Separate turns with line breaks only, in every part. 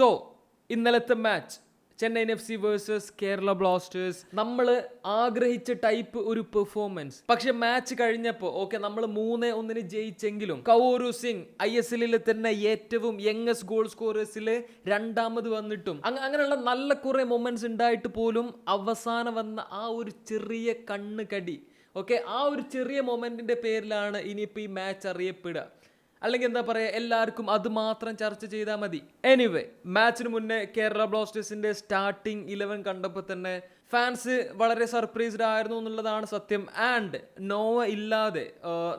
So ഇന്നലത്തെ match Chennaiyin F C versus Kerala Blasters നമ്മൾ ആഗ്രഹിച്ച ടൈപ്പ് ഒരു പെർഫോമൻസ് പക്ഷെ മാച്ച് കഴിഞ്ഞപ്പോൾ ഓക്കെ നമ്മൾ മൂന്ന് ഒന്നിന് ജയിച്ചെങ്കിലും കൗരു സിംഗ് ഐ എസ് എല്ലിൽ തന്നെ ഏറ്റവും യങ്ങസ്റ്റ് ഗോൾ സ്കോറേഴ്സിൽ രണ്ടാമത് വന്നിട്ടും അങ്ങ- അങ്ങനെയുള്ള നല്ല കുറെ മൊമെന്റ്സ് ഉണ്ടായിട്ട് പോലും അവസാനം വന്ന ആ ഒരു ചെറിയ കണ്ണ് കടി ഓക്കെ ആ ഒരു ചെറിയ മൊമെന്റിന്റെ പേരിലാണ് ഇനിയിപ്പോൾ ഈ മാച്ച് അറിയപ്പെടുക. അല്ലെങ്കിൽ എന്താ പറയുക എല്ലാവർക്കും അത് മാത്രം ചർച്ച ചെയ്താൽ മതി. എനിവേ മാച്ചിന് മുന്നേ കേരള ബ്ലാസ്റ്റേഴ്സിന്റെ സ്റ്റാർട്ടിംഗ് ഇലവൻ കണ്ടപ്പോൾ തന്നെ ഫാൻസ് വളരെ സർപ്രൈസ്ഡ് ആയിരുന്നു എന്നുള്ളതാണ് സത്യം. ആൻഡ് നോവ ഇല്ലാതെ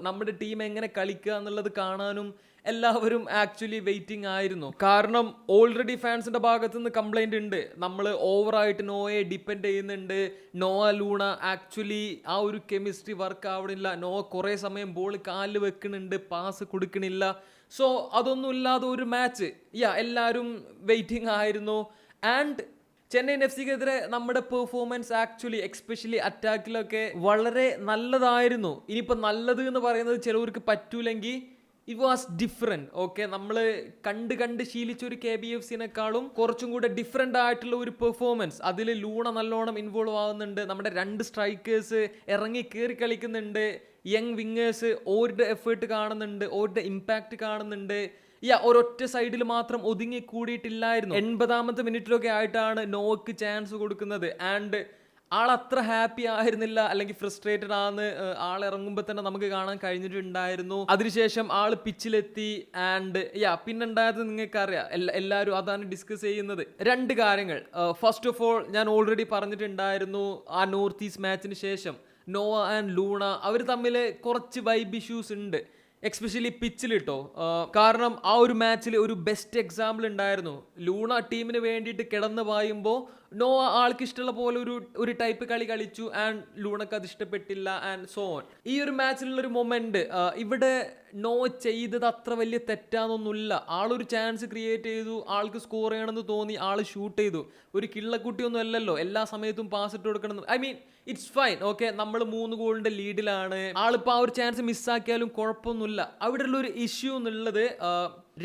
നമ്മുടെ ടീം എങ്ങനെ കളിക്കുക എന്നുള്ളത് കാണാനും എല്ലാവരും ആക്ച്വലി വെയിറ്റിംഗ് ആയിരുന്നു. കാരണം ഓൾറെഡി ഫാൻസിന്റെ ഭാഗത്തു നിന്ന് കംപ്ലൈന്റ് ഉണ്ട്. നമ്മൾ ഓവറായിട്ട് നോയെ ഡിപ്പെൻഡ് ചെയ്യുന്നുണ്ട്. നോവ ലൂണ ആക്ച്വലി ആ ഒരു കെമിസ്ട്രി വർക്ക് ആവണില്ല. നോ കുറേ സമയം ബോൾ കാലിൽ വെക്കുന്നുണ്ട് പാസ് കൊടുക്കണില്ല. സോ അതൊന്നും ഇല്ലാതെ ഒരു മാച്ച് യാ എല്ലാവരും വെയിറ്റിംഗ് ആയിരുന്നു. ആൻഡ് ചെന്നൈയിൻ എഫ് സിക്കെതിരെ നമ്മുടെ പെർഫോമൻസ് ആക്ച്വലി എക്സ്പെഷ്യലി അറ്റാക്കിലൊക്കെ വളരെ നല്ലതായിരുന്നു. ഇനിയിപ്പോൾ നല്ലത് എന്ന് പറയുന്നത് ചിലവർക്ക് പറ്റൂലെങ്കിൽ ഇറ്റ് വാസ് ഡിഫറെന്റ് ഓക്കെ നമ്മൾ കണ്ട് കണ്ട് ശീലിച്ച ഒരു കെ ബി എഫ് സിനെക്കാളും കുറച്ചും കൂടെ ഡിഫറെന്റ് ആയിട്ടുള്ള ഒരു പെർഫോമൻസ് അതിൽ ലൂണ നല്ലോണം ഇൻവോൾവ് ആവുന്നുണ്ട്. നമ്മുടെ രണ്ട് സ്ട്രൈക്കേഴ്സ് ഇറങ്ങി കയറി കളിക്കുന്നുണ്ട്. യങ് വിങ്ങേഴ്സ് ഓരുടെ എഫേർട്ട് കാണുന്നുണ്ട് ഓരുടെ ഇമ്പാക്റ്റ് കാണുന്നുണ്ട്. യാ ഒരൊറ്റ സൈഡിൽ മാത്രം ഒതുങ്ങി കൂടിയിട്ടില്ലായിരുന്നു. എൺപതാമത്തെ മിനിറ്റിലൊക്കെ ആയിട്ടാണ് നോക്ക് ചാൻസ് കൊടുക്കുന്നത്. ആൻഡ് ആൾ അത്ര ഹാപ്പി ആയിരുന്നില്ല അല്ലെങ്കിൽ ഫ്രസ്ട്രേറ്റഡ് ആണ് ആൾ ഇറങ്ങുമ്പോൾ തന്നെ നമുക്ക് കാണാൻ കഴിഞ്ഞിട്ടുണ്ടായിരുന്നു. അതിനുശേഷം ആൾ പിച്ചിലെത്തി ആൻഡ് യാ പിന്നുണ്ടായത് നിങ്ങൾക്കറിയാം? എല്ലാ എല്ലാവരും അതാണ് ഡിസ്കസ് ചെയ്യുന്നത്. രണ്ട് കാര്യങ്ങൾ. ഫസ്റ്റ് ഓഫ് ഓൾ ഞാൻ ഓൾറെഡി പറഞ്ഞിട്ടുണ്ടായിരുന്നു ആ നോർത്ത് ഈസ്റ്റ് മാച്ചിന് ശേഷം. നോവ ആൻഡ് ലൂണ അവർ തമ്മിൽ കുറച്ച് വൈബ് ഇഷ്യൂസ് ഉണ്ട്. എക്സ്പെഷ്യലി പിച്ചിലിട്ടോ കാരണം ആ ഒരു മാച്ചിൽ ഒരു ബെസ്റ്റ് എക്സാമ്പിൾ ഉണ്ടായിരുന്നു ലൂണ ടീമിന് വേണ്ടിയിട്ട് കിടന്ന് പായുമ്പോൾ നോ ആൾക്ക് ഇഷ്ടമുള്ള പോലെ ഒരു ഒരു ടൈപ്പ് കളി കളിച്ചു ആൻഡ് ലൂണക്ക് അത് ഇഷ്ടപ്പെട്ടില്ല ആൻഡ് സോ ഓൺ ഈ ഒരു മാച്ചിലുള്ള ഒരു മൊമെന്റ് ഇവിടെ നോ ചെയ്തത് അത്ര വലിയ തെറ്റാന്നൊന്നുമില്ല. ആളൊരു ചാൻസ് ക്രിയേറ്റ് ചെയ്തു ആൾക്ക് സ്കോർ ചെയ്യണമെന്ന് തോന്നി ആൾ ഷൂട്ട് ചെയ്തു. ഒരു കിള്ളക്കുട്ടിയൊന്നും അല്ലല്ലോ എല്ലാ സമയത്തും പാസ് ഇട്ട് കൊടുക്കണം. I mean it's fine okay നമ്മൾ മൂന്ന് ഗോളിന്റെ ലീഡിലാണ് ആളിപ്പോൾ ആ ഒരു ചാൻസ് മിസ്സാക്കിയാലും കുഴപ്പമൊന്നുമില്ല. അവിടെയുള്ള ഒരു ഇഷ്യൂ എന്നുള്ളത്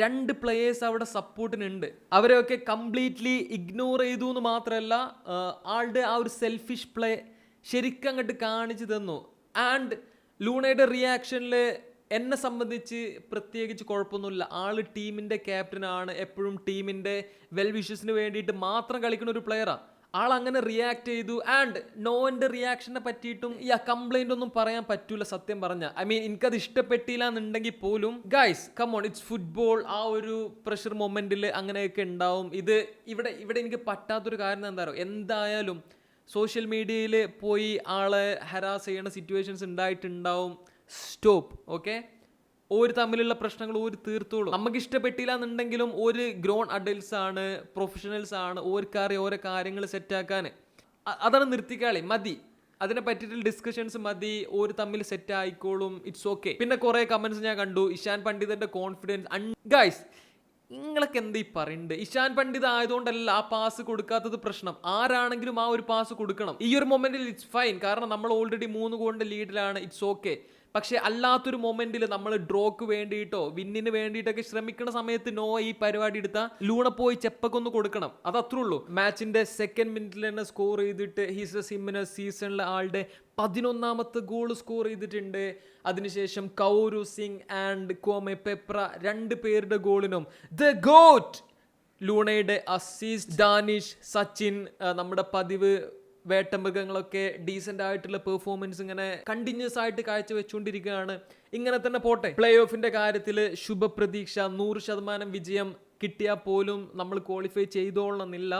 രണ്ട് പ്ലേയേഴ്സ് അവിടെ സപ്പോർട്ടിനുണ്ട് അവരെയൊക്കെ കംപ്ലീറ്റ്ലി ഇഗ്നോർ ചെയ്തു എന്ന് മാത്രമല്ല ആളുടെ ആ ഒരു സെൽഫിഷ് പ്ലേ ശരിക്കും അങ്ങോട്ട് കാണിച്ചു തന്നു. ആൻഡ് ലൂണയുടെ റിയാക്ഷനിൽ എന്നെ സംബന്ധിച്ച് പ്രത്യേകിച്ച് കുഴപ്പമൊന്നുമില്ല. ആൾ ടീമിന്റെ ക്യാപ്റ്റനാണ് എപ്പോഴും ടീമിന്റെ വെൽ വിഷസിന് വേണ്ടിയിട്ട് മാത്രം കളിക്കുന്ന ഒരു പ്ലെയറാണ് ആൾ അങ്ങനെ റിയാക്ട് ചെയ്തു. ആൻഡ് നോന്റെ റിയാക്ഷനെ പറ്റിയിട്ടും ഈ കംപ്ലൈന്റ് ഒന്നും പറയാൻ പറ്റൂല സത്യം പറഞ്ഞ. ഐ മീൻ എനിക്കത് ഇഷ്ടപ്പെട്ടില്ല എന്നുണ്ടെങ്കിൽ പോലും ഗൈസ് ഓൺ ഇറ്റ്സ് ഫുട്ബോൾ ആ ഒരു പ്രഷർ മൊമെന്റിൽ അങ്ങനെയൊക്കെ ഉണ്ടാവും. ഇത് ഇവിടെ ഇവിടെ എനിക്ക് പറ്റാത്തൊരു കാരണം എന്താ പറയുക എന്തായാലും സോഷ്യൽ മീഡിയയിൽ പോയി ആളെ ഹരാസ് ചെയ്യുന്ന സിറ്റുവേഷൻസ് ഉണ്ടായിട്ടുണ്ടാവും. സ്റ്റോപ്പ് ഓക്കെ ഒരു തമ്മിലുള്ള പ്രശ്നങ്ങൾ ഓര് തീർത്തോളൂ. നമുക്ക് ഇഷ്ടപ്പെട്ടില്ല എന്നുണ്ടെങ്കിലും ഒരു ഗ്രോൺ അഡൽസ് ആണ് പ്രൊഫഷണൽസ് ആണ് ഓർക്കാറി ഓരോ കാര്യങ്ങൾ സെറ്റാക്കാൻ അതാണ് നിർത്തിക്കാളി. മതി. അതിനെ പറ്റിയിട്ടുള്ള ഡിസ്കഷൻസ് മതി. ഒരു തമ്മിൽ സെറ്റ് ആയിക്കോളും. ഇറ്റ്സ് ഓക്കെ പിന്നെ കുറെ കമന്റ്സ് ഞാൻ കണ്ടു. ഇഷാൻ പണ്ഡിതന്റെ കോൺഫിഡൻസ് ഗൈസ് നിങ്ങളൊക്കെ എന്താ ഈ പറയുന്നത് ഇഷാൻ പണ്ഡിത് ആയതുകൊണ്ടല്ല ആ പാസ് കൊടുക്കാത്തത് പ്രശ്നം. ആരാണെങ്കിലും ആ ഒരു പാസ് കൊടുക്കണം. ഈ ഒരു മൊമെന്റിൽ ഇറ്റ്സ് ഫൈൻ കാരണം നമ്മൾ ഓൾറെഡി മൂന്ന് ഗോളിന്റെ ലീഡിലാണ് ഇറ്റ്സ് ഓക്കെ പക്ഷെ അല്ലാത്തൊരു മൊമെന്റിൽ നമ്മൾ ഡ്രോക്ക് വേണ്ടിയിട്ടോ വിന്നിന് വേണ്ടിയിട്ടൊക്കെ ശ്രമിക്കുന്ന സമയത്ത് നോ ഈ പരിപാടി എടുത്ത ലൂണ പോയി ചെപ്പക്കൊന്ന് കൊടുക്കണം. അത് ഉള്ളൂ. മാച്ചിന്റെ സെക്കൻഡ് മിനിറ്റിൽ തന്നെ സ്കോർ ചെയ്തിട്ട് ഹിസ സിമ്മിന് സീസണിലെ ആളുടെ പതിനൊന്നാമത്തെ ഗോൾ സ്കോർ ചെയ്തിട്ടുണ്ട്. അതിനുശേഷം Kouru Singh and Kwame Peprah രണ്ട് പേരുടെ ഗോളിനും ദ ഗോറ്റ് ലൂണയുടെ അസീസ് ഡാനിഷ് സച്ചിൻ നമ്മുടെ പതിവ് വേട്ടമൃഗങ്ങളൊക്കെ ഡീസെന്റ് ആയിട്ടുള്ള പെർഫോമൻസ് ഇങ്ങനെ കണ്ടിന്യൂസ് ആയിട്ട് കാഴ്ചവെച്ചുകൊണ്ടിരിക്കുകയാണ്. ഇങ്ങനെ തന്നെ പോട്ടെ. പ്ലേ ഓഫിന്റെ കാര്യത്തിൽ ശുഭപ്രതീക്ഷ നൂറ് ശതമാനം വിജയം കിട്ടിയാൽ പോലും നമ്മൾ ക്വാളിഫൈ ചെയ്തോളണമെന്നില്ല.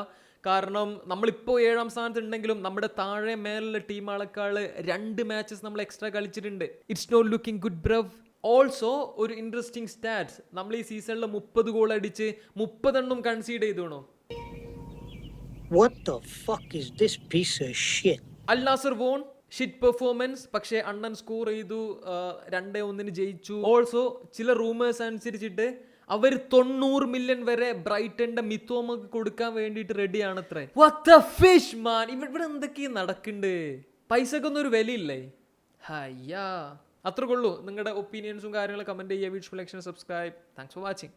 കാരണം നമ്മളിപ്പോൾ ഏഴാം സ്ഥാനത്ത് ഉണ്ടെങ്കിലും നമ്മുടെ താഴെ മേലുള്ള ടീമുകളെക്കാൾ രണ്ട് മാച്ചസ് നമ്മൾ എക്സ്ട്രാ കളിച്ചിട്ടുണ്ട്. It's not looking good brave also ഒരു ഇൻട്രസ്റ്റിംഗ് സ്റ്റാറ്റ്സ് നമ്മൾ ഈ സീസണിൽ മുപ്പത് ഗോൾ അടിച്ച് മുപ്പതെണ്ണം കൺസീഡ് ചെയ്തോണോ
What
വോൺ ഷിറ്റ് പെർഫോമൻസ് പക്ഷേ അണ്ണൻ സ്കോർ ചെയ്തു രണ്ടേ ഒന്നിന് ജയിച്ചു. ഓൾസോ ചില റൂമേഴ്സ് അനുസരിച്ചിട്ട് അവർ തൊണ്ണൂറ് മില്യൺ വരെ ബ്രൈറ്റന്റെ മിത്തോമക്ക് കൊടുക്കാൻ വേണ്ടിയിട്ട് റെഡിയാണ് അത്ര ഫിഷ് മാൻ ഇവിടെ എന്തൊക്കെയാ നടക്കുന്നുണ്ട്? പൈസക്കൊന്നും ഒരു വിലയില്ലേ? ഹയ്യാ. അത്രക്കുള്ളൂ കൊള്ളൂ നിങ്ങളുടെ ഒപ്പീനിയൻസും കാര്യങ്ങളും കമന്റ് ചെയ്യുക. Video subscribe thanks for watching